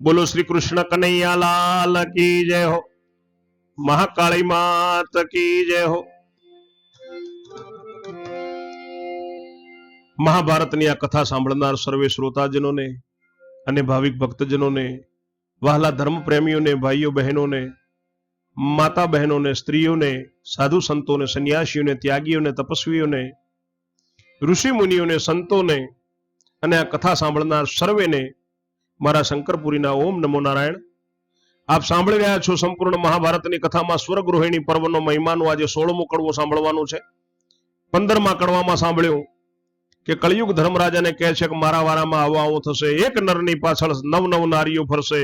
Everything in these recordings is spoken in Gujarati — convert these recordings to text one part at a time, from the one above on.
બોલો શ્રી કૃષ્ણ કનૈયા લાલ કી જય હો. મહાકાળી માત કી જય હો. મહાભારતની આ કથા સાંભળનાર સર્વે શ્રોતાજનોને અને ભાવિક ભક્તજનોને, વહાલા ધર્મ પ્રેમીઓને ભાઈઓ બહેનોને, માતા બહેનોને, સ્ત્રીઓને, સાધુ સંતોને, સંન્યાસીઓને, ત્યાગીઓને, તપસ્વીઓને, ઋષિ મુનિઓને, સંતોને અને આ કથા સાંભળનાર સર્વેને મારા શંકરપુરીના ઓમ નમો નારાયણ. આપ સાંભળી રહ્યા છો સંપૂર્ણ મહાભારતની કથામાં સ્વર્ગરોહિણી પર્વનો મહિમાનું આજે સોળમો કડવો સાંભળવાનું છે. પંદરમા કડવામાં સાંભળ્યું કે કળિયુગ ધર્મરાજાને કહે છે કે મારા વારામાં આવો આવો થશે, એક નરની પાછળ નવ નવ નારીઓ ફરશે.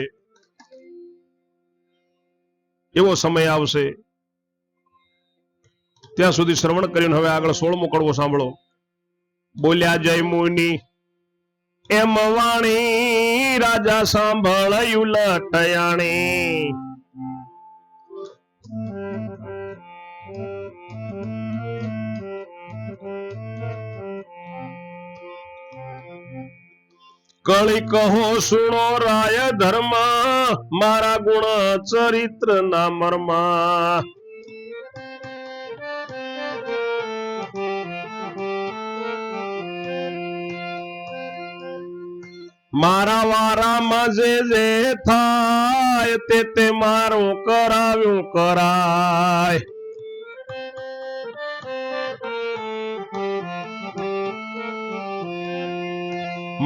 એવો સમય આવશે. ત્યાં સુધી શ્રવણ કરીને હવે આગળ સોળમો કડવો સાંભળો. બોલ્યા જય મુનિ, એમ વાણી રાજા સાંભળયું લટયાણી કળી કહો સુણો રાય ધર્મ મારા ગુણ ચરિત્ર ના મર્મા મારા વારામાં જે જે થાય તે તે મારું કરાવ્યું કરાય.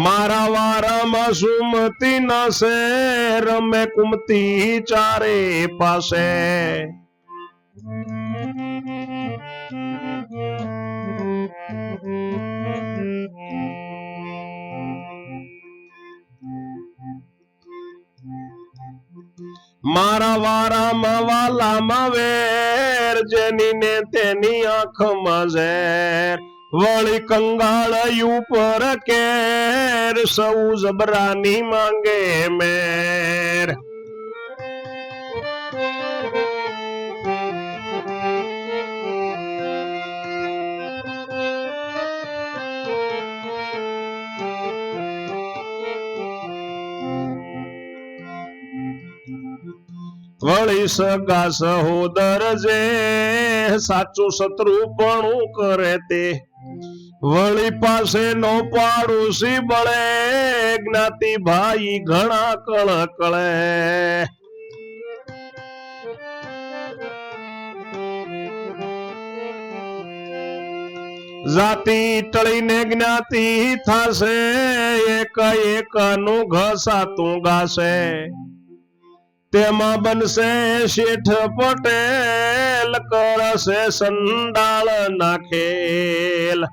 મારા વારામાં સુમતી નસે રમે કુમતી ચારે પાસે. મારા વારામાં વાલામાં વેર જેની ને તેની આંખમાં ઝેર. વળી કંગાળ ઉપર કેર, સૌ જબરાની માંગે મેર. વળી સગા સહોદર જે સાચું શત્રુ પણ કરે તે? વળી પાસે નો પાડોશી બળે, જ્ઞાતિ ભાઈ ઘણા કળકળે. જાતિ ટળીને જ્ઞાતિ થાશે, એક એક નું ઘસાતું ગાશે. તેમાં બનશે શેઠ પટેલ કરશે સંડાળ નાખેલ.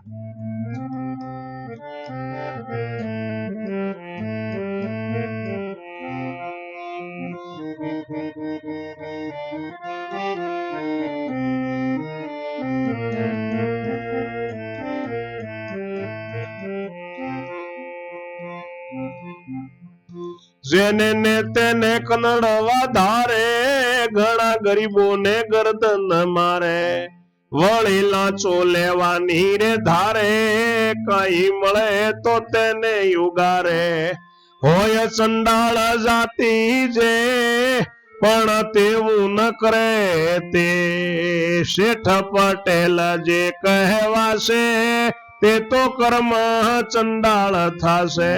જેને ને તેને કનડવા ધારે, ઘણા ગરીબોને ગરદન મારે. વળી લાંચો લેવાની રે ધારે, કઈ મળે તો તેને યુગારે હોય ચંડાળ જાતિ જે, પણ તેવું ન કરે તે. શેઠ પટેલ જે કહેવાશે, તે તો કર્મ ચંડાળ થાશે.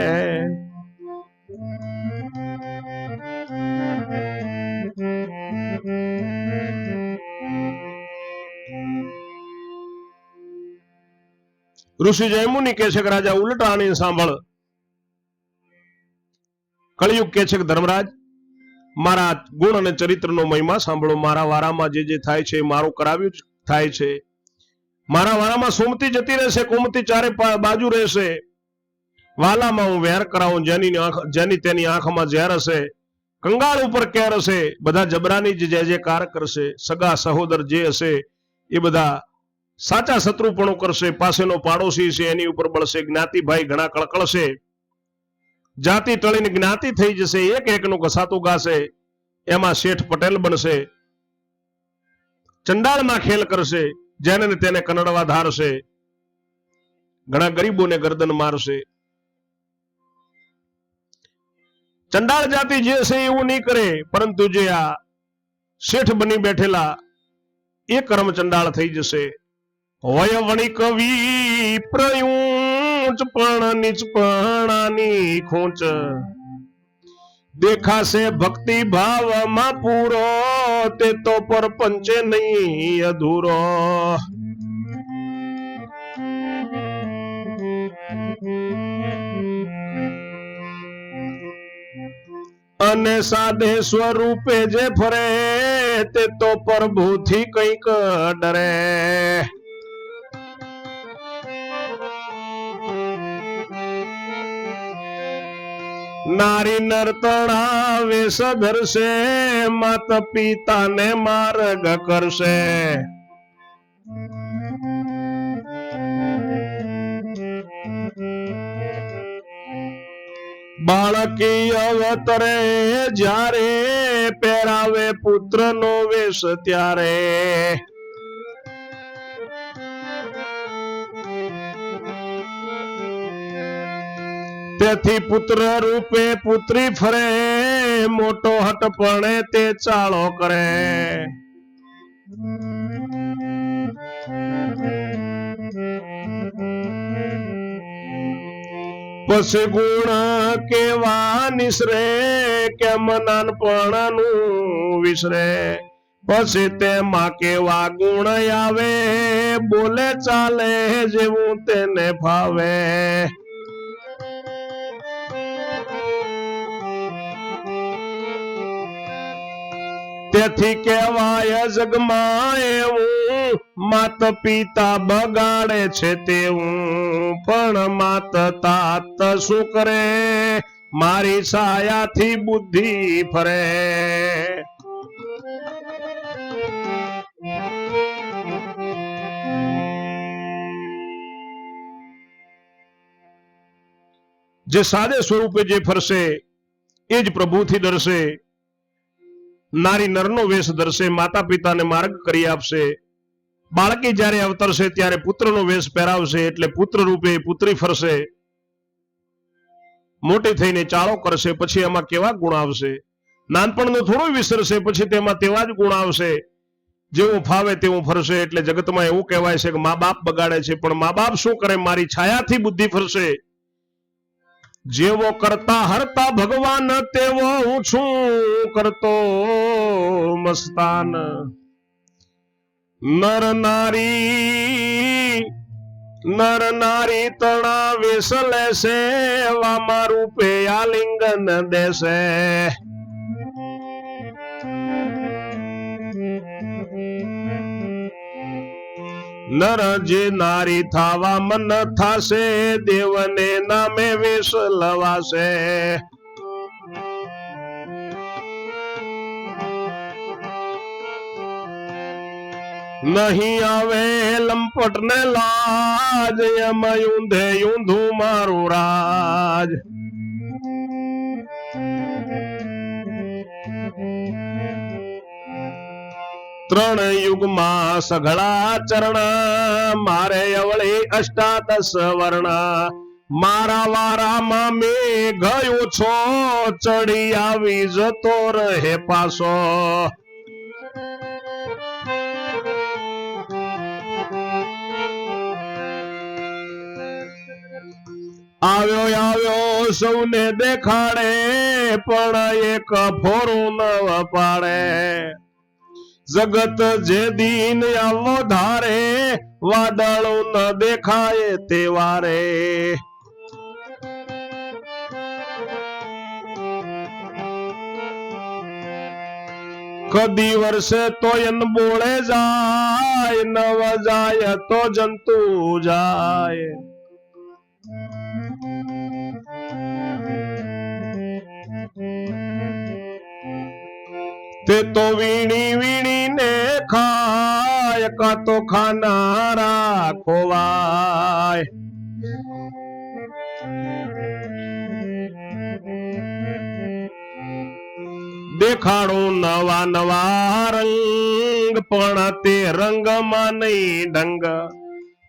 ઋષિ જયમુનિ કે છે કે રાજા ઉલટાણી સાંભળ. કળિયુગ કે છે કે, ધર્મરાજ, મારા ગુણ અને ચરિત્રનો મહિમા સાંભળો. મારા વારામાં જે જે થાય છે મારું કરાવ્યું થાય છે. મારા વારામાં સોમતી જતી રહેશે, કુમતી ચારે બાજુ રહેશે. વાલામાં હું વેર કરાવું, જેની જેની તેની આંખમાં ઝેર હશે. કંગાળ ઉપર કેર હશે. બધા જબરાની જ જે જે કાર કરશે. સગા, સહોદર જે હશે, એ બધા સાચા શત્રુપણું કરશે, પાસેનો પાડોશી છે, એની ઉપર બળશે, જ્ઞાતિભાઈ ઘણા કળકળશે. જાતિ ટળીને જ્ઞાતિ થઈ જશે, એક એકનું ઘસાતું ગાશે, એમાં શેઠ પટેલ બનશે. ચંડાળમાં ખેલ કરશે, જેને તેને કનડવા ધારશે. ઘણા ગરીબોને ગરદન મારશે. ચંડાળ જાતિ જે છે એવું નહીં કરે, પરંતુ જે આ શેઠ બની બેઠેલા, એ કર્મ ચંડાળ થઈ જશે. હોય વણી કવિ પ્રયુંચ પણ નીચપણાની ખૂંચ. દેખાશે ભક્તિ ભાવમાં પૂરો, તે તો પરપંચે નહીં અધૂરો. અને સાધે સ્વરૂપે જે ફરે, તે તો પ્રભુથી કંઈક ડરે. નારી નર્તણા વેશ ધરશે, માત પિતાને માર્ગ કરશે. બાળકી અવતરે જ્યારે પહેરાવે પુત્રનો વેશ ત્યારે. તેથી પુત્ર રૂપે પુત્રી ફરે, મોટો હટપણે તે ચાળો કરે. પછી ગુણ કેવા નિસરે, કેમ નાનપણનું વિસરે. પછી તેમાં કેવા ગુણ આવે, બોલે ચાલે જેવું તેને ફાવે તેથી કહેવાય જગમાં એવું માત પિતા બગાડે છે તેવું પણ માત તાત શું કરે? મારી સાયાથી બુદ્ધિ ફરે. જે સાદે સ્વરૂપે જે ફરશે, એ જ પ્રભુથી ડરશે. નારી નરનો વેશ ધરશે માતા પિતાને માર્ગ કરી આપશે. બાળકી જ્યારે અવતરશે, ત્યારે પુત્રનો વેશ પહેરાવશે, એટલે પુત્ર રૂપે પુત્રી ફરશે. મોટી થઈને ચાળો કરશે, પછી એમાં કેવા ગુણ આવશે? નાનપણનું થોડો વિસરશે, પછી તેમાં તેવા જ ગુણ આવશે. જેવું ફાવે તેવું ફરશે, એટલે જગતમાં એવું કહેવાય છે કે મા બાપ બગાડે છે, પણ મા બાપ શું કરે? મારી છાયાથી બુદ્ધિ ફરશે. જેવો કરતા હરતા ભગવાન, તેવો હું છું કરતો મસ્તાન. નર નારી નર નારી તણા વેસ લેશે વામા રૂપે આલિંગન દેશે. નર જે નારી થાવા મન થાશે, દેવને નામે વેશ લવાશે. નહીં આવે લંપટ ને લાજ, એમ ઊંધે ઊંધું મારું રાજ. ત્રણ યુગમાં સઘળા ચરણા, મારે અવળે અષ્ટાદશ વર્ણા. મારા વારામાં મેં ગયો છો, ચડી આવી જતો રહે પાછો. આવ્યો આવ્યો, સૌને દેખાડે, પણ એક ફોરું ન પાડે જગત જે દીન આવો ધારે, વાદળો ન દેખાય તે વારે કદી વર્ષે તો એન બોળે જાય નવ જાય તો જંતુ જાય. તે તો વીણી વીણીને ખાય, કા તો ખાનારા ખોવાય. દેખાડું નવા નવા રંગ, પણ તે રંગમાં નહીં ઢંગ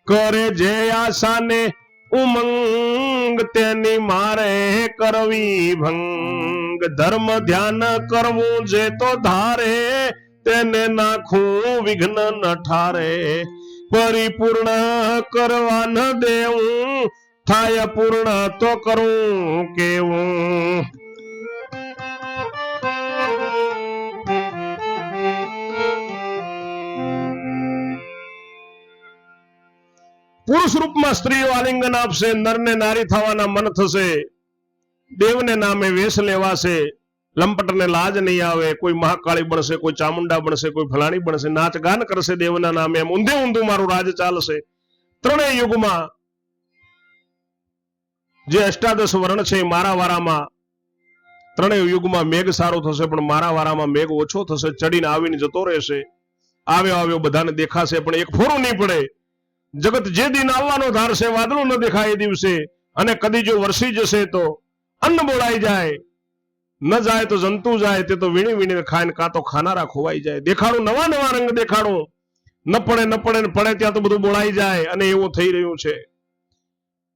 કરે જે આશાને ઉમંગ તેની મારે કરવી ભંગ. ધર્મ ધ્યાન કરવું જે તો ધારે, તેને નાખું વિઘ્ન ન ઠારે. પરિપૂર્ણ કરવા ન દેવું, થાય પૂર્ણ તો કરું કેવું. પુરુષ રૂપમાં સ્ત્રીઓ આલિંગન આપશે, નરને નારી થવાના મન થશે, દેવને નામે વેશ લેવાશે, લંપટને લાજ નહીં આવે, કોઈ મહાકાળી બનશે, કોઈ ચામુંડા બનશે, કોઈ ફલાણી બનશે નાચ ગાન કરશે દેવના નામે, એમ ઊંધે ઊંધું મારું રાજ ચાલશે. ત્રણેય યુગમાં જે અષ્ટાદશ વર્ણ છે મારા વારામાં, ત્રણેય યુગમાં મેઘ સારો થશે, પણ મારા વારામાં મેઘ ઓછો થશે, ચડીને આવીને જતો રહેશે. આવ્યો આવ્યો બધાને દેખાશે, પણ એક ફોરું નહીં પડે. જગત જે દિન આવવાનો ધારશે વાદળું ન દેખાય દિવસે. અને કદી જો વરસી જશે તો અન્ન બોળાઈ જાય. ન જાય તો જંતુ જાય, તે તો વીણી વીણીને ખાય ને કાં તો ખાનારા ખોવાઈ જાય. દેખાડું, નવા નવા રંગ દેખાડું. ન પડે ન પડે, ને પડે, ત્યાં તો બધું બોળાઈ જાય. અને એવું થઈ રહ્યું છે.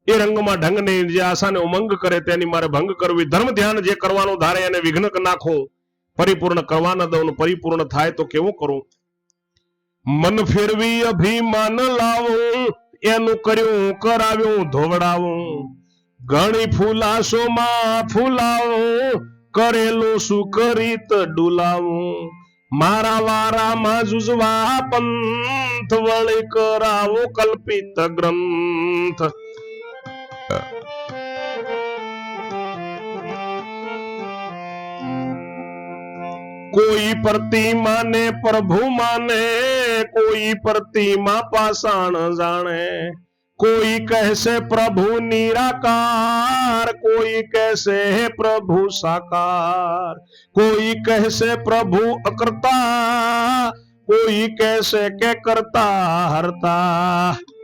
એ રંગમાં ઢંગ નહીં જે આશાને ઉમંગ કરે, તેની મારે ભંગ કરવી. ધર્મ ધ્યાન જે કરવાનું ધારે એને વિઘ્ન નાખો. પરિપૂર્ણ કરવા દઉં પરિપૂર્ણ થાય તો કેવું કરું? મન ફેરવી અભિમાન લાવું, એનું કર્યું કરાવ્યું ધોવડાવું. ઘણી ફૂલાશોમાં ફૂલાવું, કરેલું સુકરિત ડુલાવું. મારા વારામાં જુજવા પંથ વળી કરાવો કલ્પિત ગ્રંથ. કોઈ પ્રતિમા ને પ્રભુ માને કોઈ પ્રતિમા પાષાણ જાણે કોઈ કહેશે પ્રભુ નિરાકાર કોઈ કહેશે પ્રભુ સાકાર કોઈ કહેશે પ્રભુ અકર્તા કોઈ કહેશે કે કરતા હરતા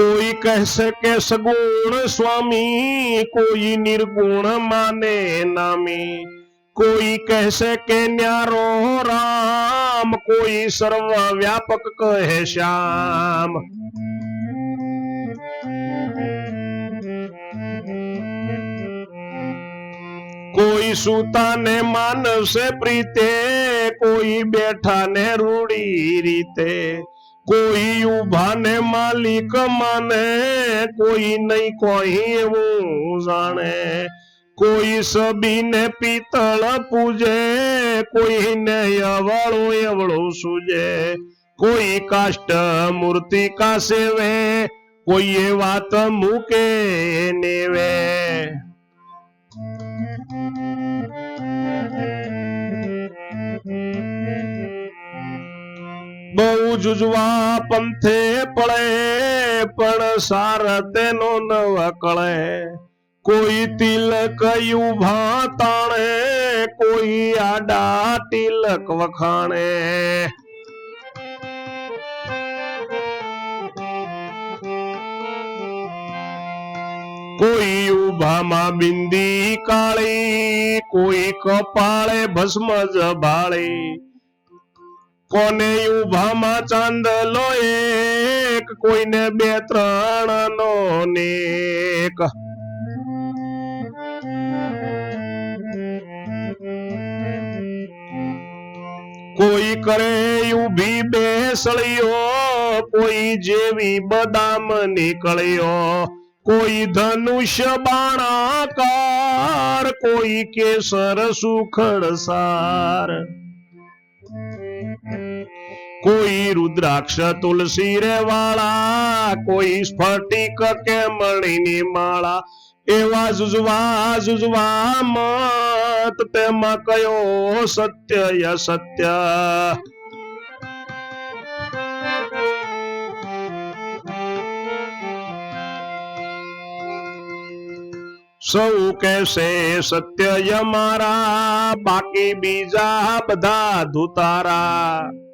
કોઈ કહેશે કે સગુણ સ્વામી કોઈ નિર્ગુણ માને નામી કોઈ કહેશે કે ન્યારો રામ કોઈ સર્વ વ્યાપક કહે શ્યામ કોઈ સુતાને માનવશે પ્રીતે કોઈ બેઠાને રૂડી રીતે કોઈ ઉભાને માલિક માને કોઈ નહીં કોઈ એવું જાણે કોઈ સબીને પિત્તળ પૂજે કોઈને અવળો એવળો સૂજે કોઈ કાષ્ટ મૂર્તિ કાસેવે કોઈ એ વાત મૂકે નેવે બહુ જુજવા પંથે પડે, પણ સાર તેનો ન વકળે. કોઈ તિલક ઊભા તાણે, કોઈ આડા તિલક વખાણે. કોઈ ઉભામાં બિંદી કાળી, કોઈ કપાળે ભસ્મ જભાળી કોને ઉભામાં ચાંદલો એક, કોઈને બે ત્રણ નો નેક. કોઈ કરે ઊભી બેસળીઓ કોઈ જેવી બદામ નીકળ્યો. કોઈ ધનુષ્ય બાણાકાર, કોઈ કેસર સુખડ સાર. કોઈ રુદ્રાક્ષ તુલસી રે વાળા, કોઈ સ્ફટિક કે મણીની માળા. એવા જુજવા જુજવા મત તેમાં કયો સત્ય ય સૌ કહેશે સત્ય ય મારા, બાકી બીજા બધા ધુતારા.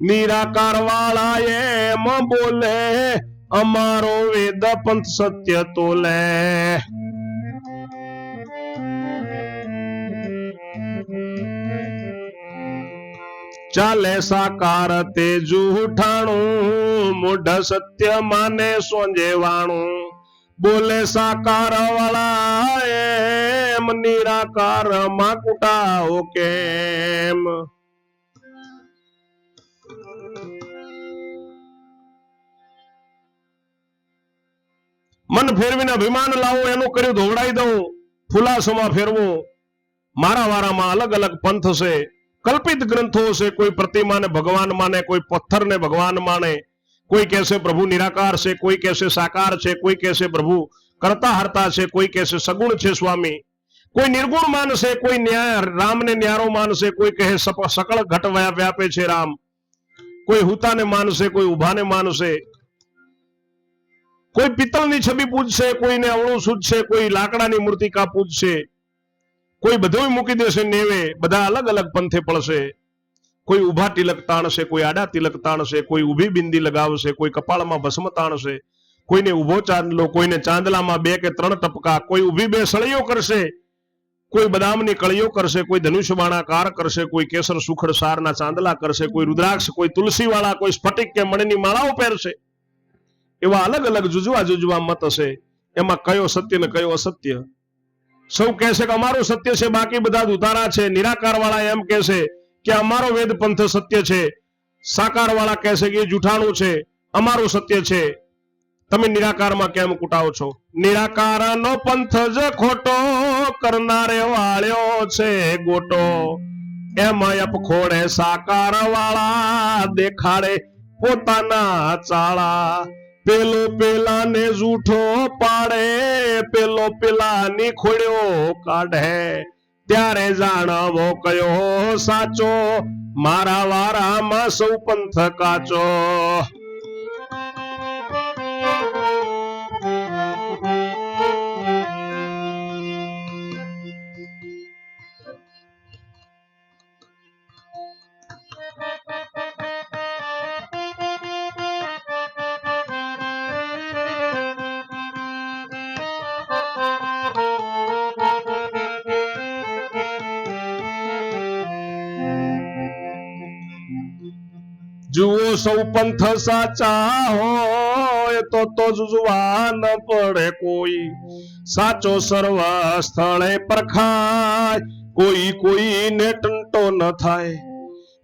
નિરાકાર વાળા એમ બોલે, અમારો વેદ પંથ સત્ય તોલે. ચાલે સાકાર તે જૂઠાણું મૂઢ સત્ય માને સોંજેવાણું બોલે સાકાર વાળા એમ, નિરાકારમાં કુટાઓ કેમ? મન ફેરવીને અભિમાન લાવો, એનું કર્યું ધોવડાઈ દઉં. ફુલાસોમાં ફેરવું. મારા વારામાં અલગ અલગ પંથ છે કલ્પિત ગ્રંથો છે કોઈ પ્રતિમાને ભગવાન માને, કોઈ પથ્થરને ભગવાન માને. કોઈ કહેશે પ્રભુ નિરાકાર છે, કોઈ કહેશે સાકાર છે, કોઈ કહેશે પ્રભુ કરતા હરતા છે, કોઈ કહેશે સગુણ છે, સ્વામી. કોઈ નિર્ગુણ માનશે, કોઈ ન્યાય, રામને ન્યારો માનશે, કોઈ કહે સકળ ઘટ વ્યાપે છે રામ. કોઈ હુતાને માનશે, કોઈ ઉભાને માનશે. કોઈ પિત્તળની છબી પૂજશે, કોઈને અવળું સૂજશે, કોઈ લાકડાની મૂર્તિકા પૂજશે, કોઈ બધું મૂકી દેશે નેવે, બધા અલગ અલગ પંથે પડશે. કોઈ ઊભા તિલક તાણશે, કોઈ આડા તિલક તાણશે, કોઈ ઊભી બિંદી લગાવશે, કોઈ કપાળમાં ભસ્મ તાણશે, કોઈને ઊભો ચાંદલો, કોઈને ચાંદલામાં બે કે ત્રણ ટપકા, કોઈ ઊભી બે સળીઓ કરશે, કોઈ બદામની કળીઓ કરશે, કોઈ ધનુષ્યબાણા કાર કરશે, કોઈ કેસર સુખડ સારના ચાંદલા કરશે, કોઈ રુદ્રાક્ષ, કોઈ તુલસી વાળા કોઈ સ્ફટિક કે મણની માળાઓ પહેરશે એવા અલગ અલગ જુજવા જુજવા મત હશે. એમાં કયો સત્ય ને કયો અસત્ય? સૌ કહેશે કે અમારું સત્ય છે, બાકી બધા ઉતારા છે. નિરાકાર વાળા એમ કહેશે કે અમારો વેદ પંથ સત્ય છે. સાકાર વાળા કહેશે કે જૂઠાણું છે. અમારું સત્ય છે. તમે નિરાકારમાં કેમ કુટાવો છો? નિરાકારનો પંથ જ ખોટો કરનારે વાળ્યો છે ગોટો. એમાં અપખોડે સાકાર વાળા દેખાડે પોતાના ચાળા. પેલો પેલાને જૂઠો પાડે, પેલો પેલાની ખોડ્યો કાઢે. ત્યારે જાણવો કયો સાચો, મારા વારામાં સૌ પંથ કાચો. સૌ પંથ સાચા હોય તો તો જુજવા ન પડે કોઈ. સાચો સર્વ સ્થળે પરખાય, કોઈ કોઈને ટંટો ન થાય.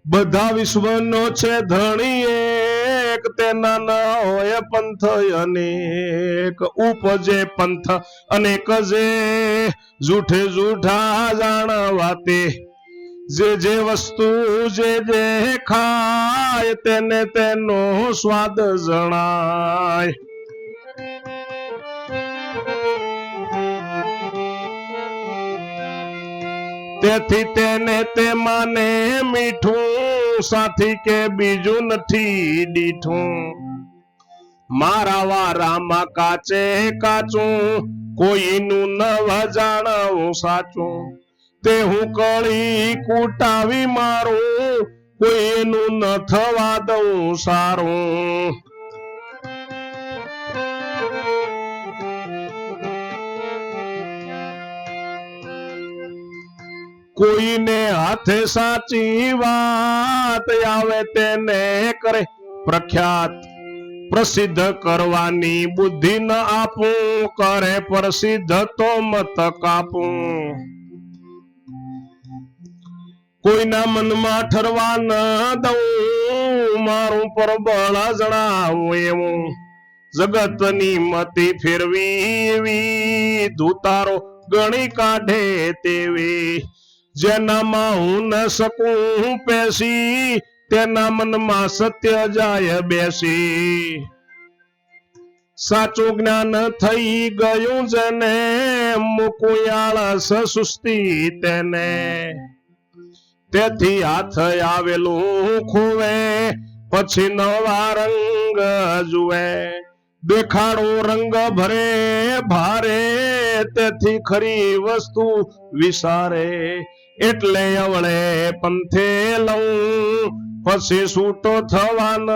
બધા વિશ્વનો છે ધણી એક, તેના ન હોય પંથ અનેક. ઉપજે પંથ અનેક જે જૂઠે જૂઠા જાણવા તે જે જે વસ્તુ જે જે ખાય તેને તેનો સ્વાદ જણાય. તેથી તેને તે માને મીઠું, સાથી કે બીજું નથી દીઠું. મારા વારામાં કાચે કાચું, કોઈનું ન જાણવું સાચું. તે હું કળી કૂટાવી મારું કોઈનું ન થવા દઉં સારું. કોઈને હાથે સાચી વાત આવે તેને કરે પ્રખ્યાત, પ્રસિદ્ધ કરવાની બુદ્ધિ ન આપું, કરે પ્રસિદ્ધ તો મત કાપું. કોઈના મનમાં ઠરવા ન દઉં. મારું પરબળ જણાવું એવું. જગતની મતિ ફેરવી ધૂતારો ગણી કાઢે તેવી. જેનામાં હું ન શકું પેસી તેના મનમાં સત્ય જાય બેસી. સાચું જ્ઞાન થઈ ગયું જને મુકુયાળ સુસ્તી તેને. તેથી હાથ આવેલું ખુવે પછી નવા રંગ જુએ. દેખાડો રંગ ભરે, ભારે, તેથી ખરી વસ્તુ વિસારે. એટલે અવળે પંથે લઉં, પછી છૂટો થવા ન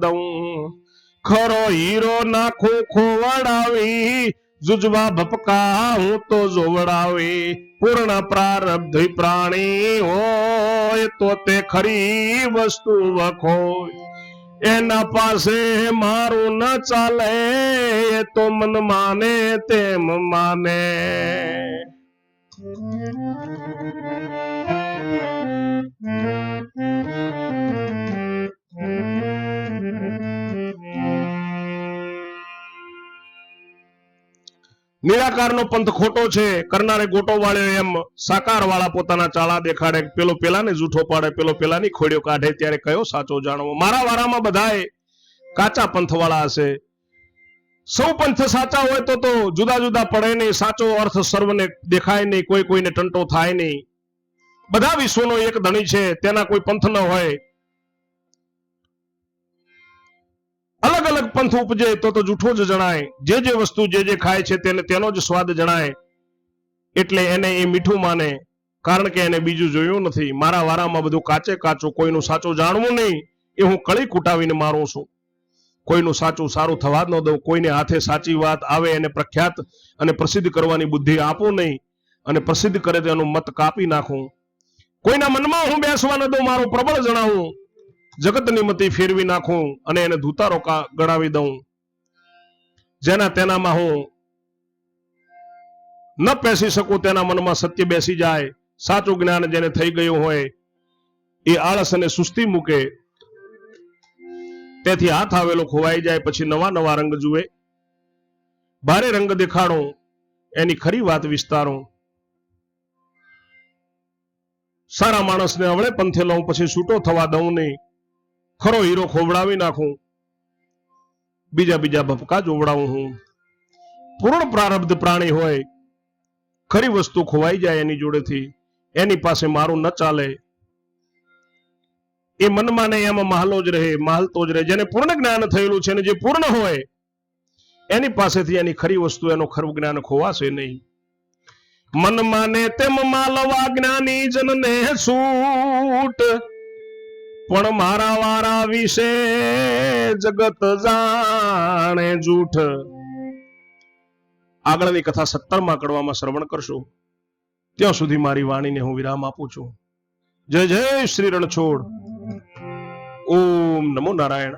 દઉં. ખરો હીરો નાખું ખોવડાવી જુજવા ભપકા હું તો જોવડાવી પૂર્ણ પ્રારબ્ધ પ્રાણી હોય તો તે ખરી વસ્તુ વખોય એના પાસે મારું ન ચાલે એ તો મન માને તેમ માને નિરાકારનો પંથ ખોટો છે. કરનારે ગોટો વાળ્યો એમ સાકાર વાળા પોતાના ચાળા દેખાડે. પેલો પેલાને જૂઠો પાડે, પેલો પેલાની ખોડીઓ કાઢે. ત્યારે કયો સાચો જાણવો? મારા વારામાં બધાએ કાચા પંથ વાળા હશે. સૌ પંથ સાચા હોય તો તો જુદા જુદા પડે નહીં. સાચો અર્થ સર્વને દેખાય નહીં. કોઈ કોઈને ટંટો થાય નહીં. બધા વિશ્વનો એક ધણી છે. તેના કોઈ પંથ ન હોય. અલગ અલગ પંથ ઉપજે તો તો જૂઠો જ જણાય. જે જે વસ્તુ જે જે ખાય છે તેને તેનો જ સ્વાદ જણાય. એટલે એને એ મીઠું માને. કારણ કે એને બીજું જોયું નથી. મારા વારામાં બધું કાચે કાચું, કોઈનું સાચું જાણવું નહીં. એ હું કળી કૂટાવીને મારું છું. કોઈનું સાચું સારું થવા જ ન દઉં. કોઈને હાથે સાચી વાત આવે એને પ્રખ્યાત અને પ્રસિદ્ધ કરવાની બુદ્ધિ આપું નહીં. અને પ્રસિદ્ધ કરે તેનું મત કાપી નાખું. કોઈના મનમાં હું બેસવા ન દઉં, મારું પ્રબળ જણાવું. જગતની મતી ફેરવી નાખું અને એને ધૂતારો ગણાવી દઉં. જેના તેનામાં હું ન પેસી શકું, તેના મનમાં સત્ય બેસી જાય, સાચું જ્ઞાન જેને થઈ ગયું હોય, એ આળસ અને સુસ્તી મૂકે. તેથી હાથ આવેલો ખોવાઈ જાય, પછી નવા નવા રંગ જુએ. ભારે રંગ દેખાડો, એની ખરી વાત વિસ્તારો. સારા માણસને અવળે પંથે લઉં, પછી છૂટો થવા દઉં નહીં. ખરો હીરો ખોવડાવી નાખું. બીજા બીજા ભપકા જોવડાવું હું. પૂર્ણ પ્રારબ્ધ પ્રાણી હોય, ખરી વસ્તુ ખોવાઈ જાય એની જોડેથી, એની પાસે મારું ન ચાલે. એ મનમાં ને એમાં મહાલો જ રહે, મહાલતો જ રહે. જેને પૂર્ણ જ્ઞાન થયેલું છે ને જે પૂર્ણ હોય, એની પાસેથી એની ખરી વસ્તુ, એનું ખરું જ્ઞાન ખોવાશે નહીં. મન માને તેમ માલવા જ્ઞાની જનને છૂટ પણ મારા વારા વિશે જગત જાણે જૂઠ. આગળની કથા સત્તરમાં કડવામાં શ્રવણ કરશો. ત્યાં સુધી મારી વાણીને હું વિરામ આપું છું. જય જય શ્રી રણછોડ. ઓમ નમો નારાયણ.